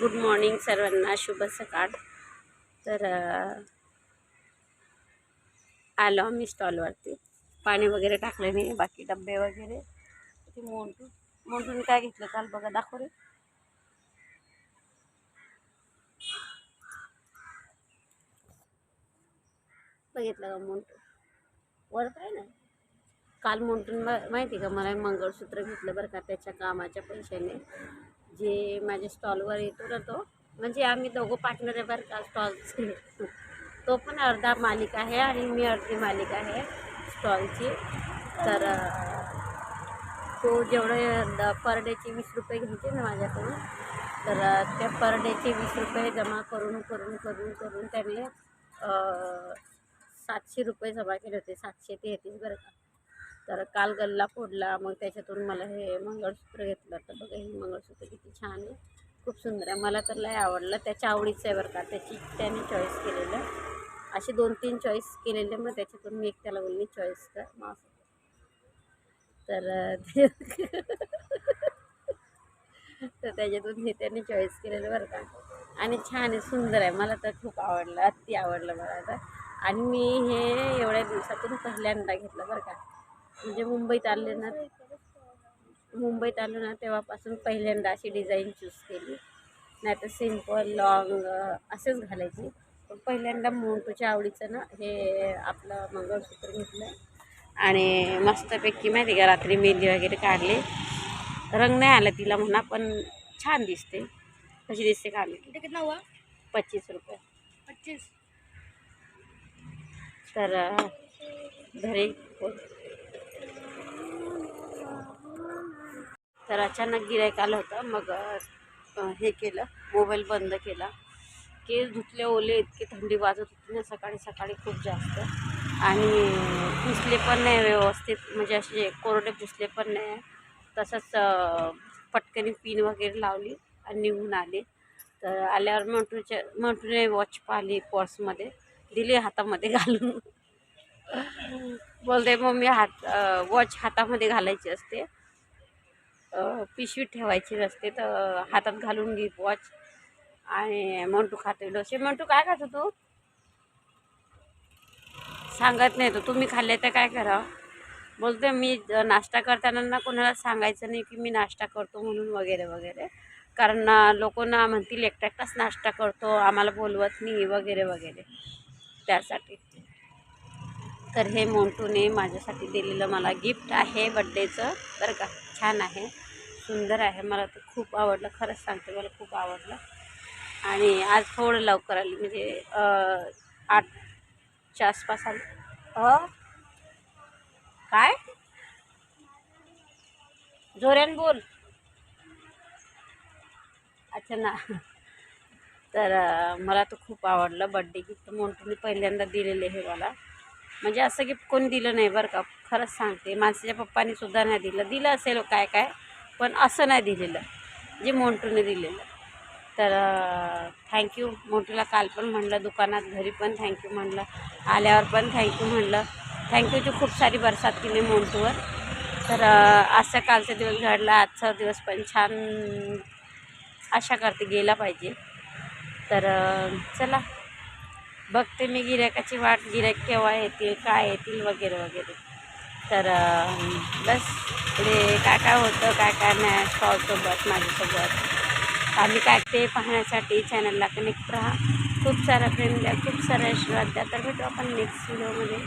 Good morning सर्वांना शुभ सकाळ. तर आलो आम्ही स्टॉलवरती. पाणी वगैरे टाकलं नाही बाकी डबे वगैरे. ते मोंटून मोंटून काय घेतलं काल बघा दाखव रे बघितलं का मोंटू? वर काय ना? काल मोंटून माहिती का मला मंगळसूत्र घेतलं बरं का त्याच्या कामाच्या पैशाने. जे माझ्या स्टॉलवर येतो ना तो म्हणजे आम्ही दोघं पार्टनर आहे बरं का स्टॉलचे. तो पण अर्धा मालिक आहे आणि मी अर्धी मालिक आहे स्टॉलची. तर तो जेवढे पर डेचे वीस रुपये घ्यायचे ना माझ्याकडून तर त्या पर डेचे वीस रुपये जमा करून करून करून करून त्याने सातशे रुपये जमा केले होते. सातशे तेहतीस बरं का. तर काल गल्ला फोडला मग त्याच्यातून मला हे मंगळसूत्र घेतलं तर बघा हे मंगळसूत्र किती छान आहे. खूप सुंदर आहे. मला तर लय आवडलं. त्याच्या आवडीचं आहे बरं का. त्याची त्याने चॉईस केलेलं. असे दोन तीन चॉईस केलेले मग त्याच्यातून मी एक त्याला बोलली चॉईस कर. मग असं. तर ते तर त्याच्यातून हे त्याने चॉईस केलेलं बरं का. आणि छान आहे सुंदर आहे. मला तर खूप आवडलं अति आवडलं मला तर आणि मी हे एवढ्या दिवसातून पहिल्यांदा घेतलं बरं का. म्हणजे मुंबईत आले ना मुंबईत आलो ना तेव्हापासून पहिल्यांदा अशी डिझाईन चूज केली. नाही तर सिंपल लॉंग असेच घालायची. पण पहिल्यांदा मोंटूच्या आवडीचं ना हे आपलं मंगळसूत्र घेतलं. आणि मस्तपैकी माहिती का रात्री मेहंदी वगैरे काढली. रंग नाही आला तिला म्हणा पण छान दिसते. कशी दिसते काढली किती हुआ पच्चीस रुपये. पच्चीस. तर घरी तर अचानक गिरायक आलं होतं. मग हे केलं मोबाईल बंद केला. केस धुतले ओले इतकी थंडी वाजत होती ना सकाळी सकाळी खूप जास्त. आणि पुसले पण नाही व्यवस्थित. म्हणजे असे कोरडे पुसले पण नाही. तसंच पटकनी पिन वगैरे लावली आणि निघून आले. तर आल्यावर मंटूच्या मंटूने वॉच पाहिली पर्समध्ये. दिली हातामध्ये घालून. बोलते मम्मी हात वॉच हातामध्ये घालायची असते. पिशवी ठेवायची नसते तर हातात घालून घे वॉच आणि मंटू खाते. डोसे मंटू काय खातो तू? सांगत नाही तो. तुम्ही खाल्ले तर काय करा बोलते मी नाश्ता करताना ना कोणाला सांगायचं नाही की मी नाश्ता करतो म्हणून वगैरे वगैरे. कारण लोक ना म्हणतील एकटा एकटाच नाश्ता करतो आम्हाला बोलवत नाही वगैरे वगैरे. त्यासाठी. तर हे मोंटूने माझ्यासाठी दिलेलं मला गिफ्ट आहे बड्डेचं बरं का? छान आहे. सुंदर आहे. मला तर खूप आवडलं. खरंच सांगते मला खूप आवडलं. आणि आज थोडं लवकर आली. म्हणजे आठच्या आसपास आली. अ? काय? जोऱ्यान बोल. अच्छा ना. तर मला तर खूप आवडलं. बड्डे गिफ्ट मोंटूने पहिल्यांदा दिलेले हे मला. म्हणजे असं गिफ्ट कोणी दिलं नाही बरं का. खरंच सांगते. माणसाच्या पप्पाने सुद्धा नाही दिलं. दिलं असेल काय काय? पण असं नाही दिलेलं. जे मोंटूने दिलेलं. तर थँक्यू मोंटूला काल पण म्हणलं दुकानात घरी पण थँक्यू म्हणलं. आल्यावर पण थँक्यू म्हणलं. थँक्यूची खूप सारी बरसात केली मोंटूवर. तर आजचा कालचा दिवस घडला आजचा दिवस पण छान आशा करते गेला पाहिजे. तर चला. बघते मी गिरायकाची वाट गिऱ्हाईक केव्हा येतील काय येतील वगैरे वगैरे. तर बस पुढे काय काय होतं काय काय नाही स्टॉलसोबत माझ्यासोबत. आम्ही काय ते पाहण्यासाठी चॅनलला कनेक्ट राहा. खूप सारा प्रेम द्या खूप सारा आशीर्वाद द्या. तर भेटू आपण नेक्स्ट व्हिडिओमध्ये